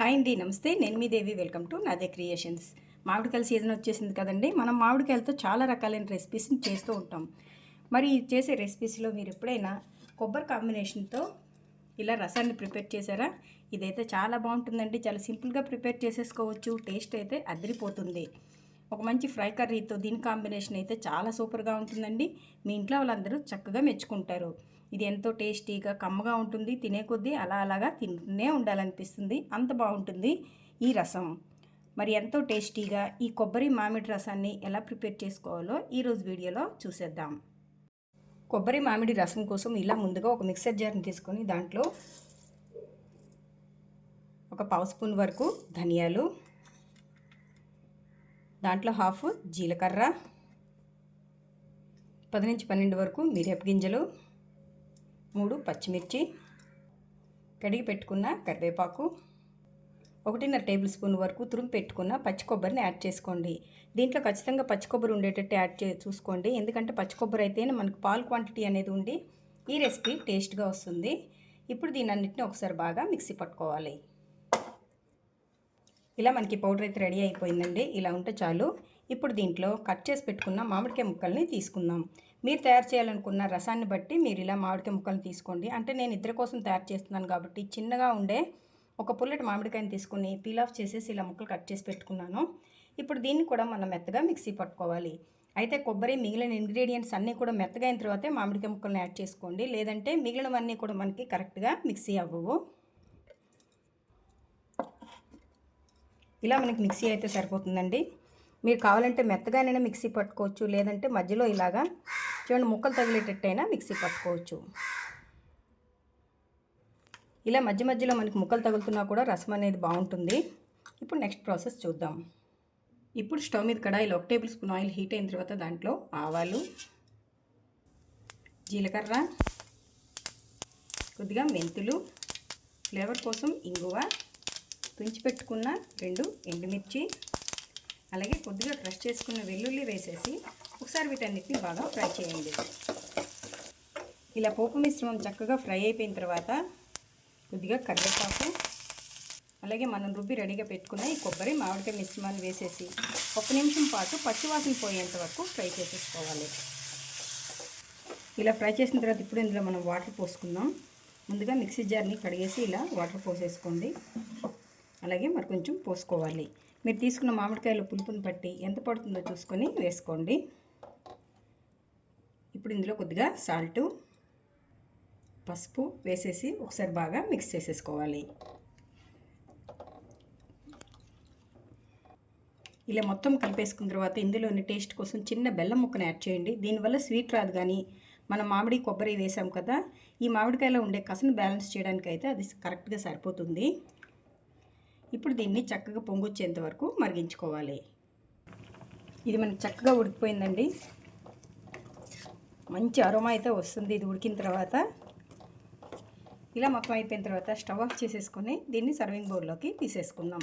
Hi అండి నమస్తే. నేను మీ Devi. Welcome to Nade creations. మామిడికాయల season వచ్చేసింది కదండి. మనం మామిడికాయలతో చాలా రకాలైన రెసిపీస్ని చేస్తూ ఉంటాం. మరి చేసే రెసిపీస్లో మీరు ఎప్పుడైనా కొబ్బరి కాంబినేషన్తో ఇలా రసాన్ని ప్రిపేర్ చేశారా? ఇదైతే చాలా బాగుంటుందండి. చాలా సింపుల్గా ప్రిపేర్ చేసేసుకోవచ్చు. టేస్ట్ అయితే అదిరిపోతుంది. ఒక మంచి ఫ్రై కర్రీతో దీని కాంబినేషన్ అయితే చాలా సూపర్గా ఉంటుందండి. మీ ఇంట్లో వాళ్ళందరూ చక్కగా మెచ్చుకుంటారు. ఇది ఎంతో టేస్టీగా కమ్మగా ఉంటుంది తినే కొద్దీ అలా అలాగా తింటూనే ఉండాలనిపిస్తుంది. అంత బాగుంటుంది ఈ రసం. మరి ఎంతో టేస్టీగా ఈ కొబ్బరి మామిడి రసాన్ని ఎలా ప్రిపేర్ చేసుకోవాలో ఈరోజు వీడియోలో చూసేద్దాం. కొబ్బరి మామిడి రసం కోసం ఇలా ముందుగా ఒక మిక్సర్ జార్ని తీసుకొని దాంట్లో ఒక పావు స్పూన్ వరకు ధనియాలు దాంట్లో హాఫ్ జీలకర్ర పది నుంచి పన్నెండు వరకు మిరియపు గింజలు మూడు పచ్చిమిర్చి కడిగి పెట్టుకున్న కరివేపాకు ఒకటిన్నర టేబుల్ స్పూన్ వరకు తురుము పెట్టుకున్న పచ్చి కొబ్బరిని యాడ్ చేసుకోండి. దీంట్లో ఖచ్చితంగా పచ్చి కొబ్బరి ఉండేటట్టు యాడ్ చే చూసుకోండి. ఎందుకంటే పచ్చి కొబ్బరి అయితేనే మనకు పాలు క్వాంటిటీ అనేది ఉండి ఈ రెసిపీ టేస్ట్గా వస్తుంది. ఇప్పుడు దీని అన్నింటిని ఒకసారి బాగా మిక్సీ పట్టుకోవాలి. ఇలా మనకి పౌడర్ అయితే రెడీ అయిపోయిందండి. ఇలా ఉంటే చాలు. ఇప్పుడు దీంట్లో కట్ చేసి పెట్టుకున్న మామిడికాయ ముక్కల్ని తీసుకుందాం. మీరు తయారు చేయాలనుకున్న రసాన్ని బట్టి మీరు ఇలా మామిడికాయ ముక్కలు తీసుకోండి. అంటే నేను ఇద్దరి కోసం తయారు చేస్తున్నాను కాబట్టి చిన్నగా ఉండే ఒక పుల్లటి మామిడికాయని తీసుకుని పీల్ ఆఫ్ చేసేసి ఇలా ముక్కలు కట్ చేసి పెట్టుకున్నాను. ఇప్పుడు దీన్ని కూడా మనం మెత్తగా మిక్సీ పట్టుకోవాలి. అయితే కొబ్బరి మిగిలిన ఇంగ్రీడియంట్స్ అన్నీ కూడా మెత్తగా అయిన తర్వాతే మామిడికాయ ముక్కలను యాడ్ చేసుకోండి. లేదంటే మిగిలినవన్నీ కూడా మనకి కరెక్ట్గా మిక్సీ అవ్వవు. ఇలా మనకి మిక్సీ అయితే సరిపోతుందండి. మీరు కావాలంటే మెత్తగానైనా మిక్సీ పట్టుకోవచ్చు లేదంటే మధ్యలో ఇలాగా చూడండి ముక్కలు తగిలేటట్టయినా మిక్సీ పట్టుకోవచ్చు. ఇలా మధ్య మధ్యలో మనకి ముక్కలు తగులుతున్నా కూడా రసం అనేది బాగుంటుంది. ఇప్పుడు నెక్స్ట్ ప్రాసెస్ చూద్దాం. ఇప్పుడు స్టవ్ మీద కడాయిలో ఒక టేబుల్ స్పూన్ ఆయిల్ హీట్ అయిన తర్వాత దాంట్లో ఆవాలు జీలకర్ర కొద్దిగా మెంతులు ఫ్లేవర్ కోసం ఇంగువ తుంచి పెట్టుకున్న రెండు ఎండుమిర్చి అలాగే కొద్దిగా క్రష్ చేసుకున్న వెల్లుల్లి వేసేసి ఒకసారి వీటన్నిటిని బాగా ఫ్రై చేయండి. ఇలా పోపు మిశ్రమం చక్కగా ఫ్రై అయిపోయిన తర్వాత కొద్దిగా కరివేపాకు అలాగే మనం రుబ్బి రెడీగా పెట్టుకున్న ఈ కొబ్బరి మామిడికాయ మిశ్రమాన్ని వేసేసి ఒక నిమిషం పాటు పచ్చివాసన పోయేంత వరకు ఫ్రై చేసేసుకోవాలి. ఇలా ఫ్రై చేసిన తర్వాత ఇప్పుడు ఇందులో మనం వాటర్ పోసుకుందాం. ముందుగా మిక్సీ జార్ని కడిగేసి ఇలా వాటర్ పోసేసుకోండి. అలాగే మరి కొంచెం పోసుకోవాలి. మీరు తీసుకున్న మామిడికాయల పులుపుని బట్టి ఎంత పడుతుందో చూసుకొని వేసుకోండి. ఇప్పుడు ఇందులో కొద్దిగా సాల్టు పసుపు వేసేసి ఒకసారి బాగా మిక్స్ చేసేసుకోవాలి. ఇలా మొత్తం కలిపేసుకున్న తర్వాత ఇందులోని టేస్ట్ కోసం చిన్న బెల్లం ముక్కను యాడ్ చేయండి. దీనివల్ల స్వీట్ రాదు కానీ మనం మామిడి కొబ్బరి వేసాం కదా ఈ మామిడికాయలో ఉండే కసను బ్యాలెన్స్ చేయడానికి అయితే అది కరెక్ట్గా సరిపోతుంది. ఇప్పుడు దీన్ని చక్కగా పొంగొచ్చేంత వరకు మరిగించుకోవాలి. ఇది మనకి చక్కగా ఉడికిపోయిందండి. మంచి అరోమా అయితే వస్తుంది ఇది ఉడికిన తర్వాత. ఇలా మొత్తం అయిపోయిన తర్వాత స్టవ్ ఆఫ్ చేసేసుకొని దీన్ని సర్వింగ్ బౌల్లోకి తీసేసుకుందాం.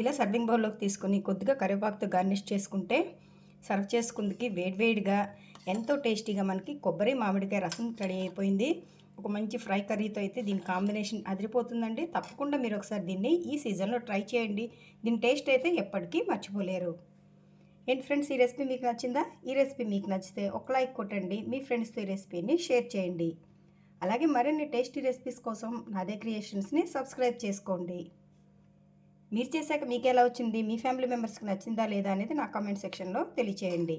ఇలా సర్వింగ్ బౌల్లోకి తీసుకొని కొద్దిగా కరివేపాకుతో గార్నిష్ చేసుకుంటే సర్వ్ చేసుకుందికి వేడివేడిగా ఎంతో టేస్టీగా మనకి కొబ్బరి మామిడికాయ రసం రెడీ అయిపోయింది. ఒక మంచి ఫ్రై కర్రీతో అయితే దీని కాంబినేషన్ అదిరిపోతుందండి. తప్పకుండా మీరు ఒకసారి దీన్ని ఈ సీజన్లో ట్రై చేయండి. దీని టేస్ట్ అయితే ఎప్పటికీ మర్చిపోలేరు. ఏంటి ఫ్రెండ్స్ ఈ రెసిపీ మీకు నచ్చిందా? ఈ రెసిపీ మీకు నచ్చితే ఒక లైక్ కొట్టండి. మీ ఫ్రెండ్స్తో ఈ రెసిపీని షేర్ చేయండి. అలాగే మరిన్ని టేస్టీ రెసిపీస్ కోసం నాదే క్రియేషన్స్ని సబ్స్క్రైబ్ చేసుకోండి. మీరు చేశాక మీకు ఎలా వచ్చింది? మీ ఫ్యామిలీ మెంబర్స్కి నచ్చిందా లేదా అనేది నా కామెంట్ సెక్షన్లో తెలియచేయండి.